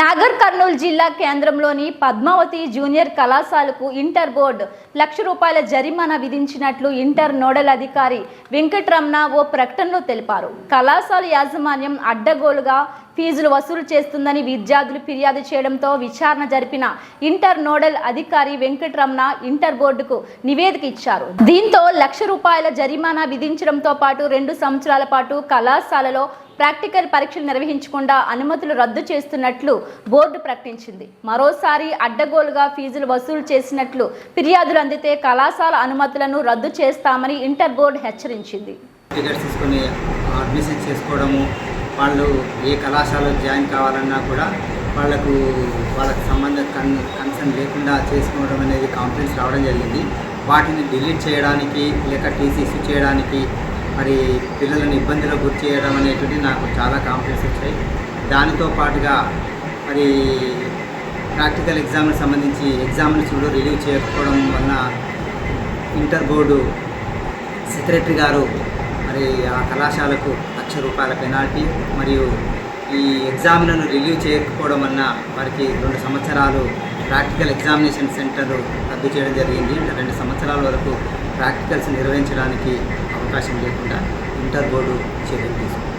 నాగర్ కర్నూలు జిల్లా కేంద్రంలోని పద్మావతి జూనియర్ కళాశాలకు ఇంటర్ బోర్డు లక్ష రూపాయల జరిమానా విధించినట్లు ఇంటర్ నోడల్ అధికారి వెంకటరమణ ఓ ప్రకటనలో తెలిపారు. కళాశాల యాజమాన్యం అడ్డగోలుగా ఫీజులు వసూలు చేస్తుందని విద్యార్థులు ఫిర్యాదు చేయడంతో విచారణ జరిపిన ఇంటర్ నోడల్ అధికారి వెంకటరమణ ఇంటర్ బోర్డుకు నివేదిక ఇచ్చారు. దీంతో లక్ష రూపాయల జరిమానా విధించడంతో పాటు రెండు సంవత్సరాల పాటు కళాశాలలో ప్రాక్టికల్ పరీక్షలు నిర్వహించకుండా అనుమతులు రద్దు చేస్తున్నట్లు బోర్డు ప్రకటించింది. మరోసారి అడ్డగోలుగా ఫీజులు వసూలు చేసినట్లు ఫిర్యాదులు అందితే కళాశాల అనుమతులను రద్దు చేస్తామని ఇంటర్ బోర్డు హెచ్చరించింది. టికెట్స్ అడ్మిషన్ చేసుకోవడము వాళ్ళు ఏ కళాశాలలో జాయిన్ కావాలన్నా కూడా వాళ్ళకు వాళ్ళకి సంబంధ కన్ కన్సర్న్ లేకుండా చేసుకోవడం అనేది కంప్లైంట్స్ రావడం జరిగింది. వాటిని డిలీట్ చేయడానికి లేక టీసీ ఇష్యూ చేయడానికి మరి పిల్లలను ఇబ్బందిలో గురి చేయడం అనేటువంటి నాకు చాలా కాంప్లైంట్స్ వచ్చాయి. దానితో పాటుగా మరి ప్రాక్టికల్ ఎగ్జామ్కి సంబంధించి ఎగ్జామ్స్ కూడా రిలీవ్ చేయకపోవడం వలన ఇంటర్ బోర్డు సెక్రటరీ గారు మరి ఆ కళాశాలకు లక్ష రూపాయల పెనాల్టీ మరియు ఈ ఎగ్జామ్లను రిలీవ్ చేయకపోవడం వలన వారికి రెండు సంవత్సరాలు ప్రాక్టికల్ ఎగ్జామినేషన్ సెంటర్లు రద్దు చేయడం జరిగింది. అంటే రెండు సంవత్సరాల వరకు ప్రాక్టికల్స్ నిర్వహించడానికి అవకాశం లేకుండా ఇంటర్ బోర్డు చర్యలు తీసుకుంది.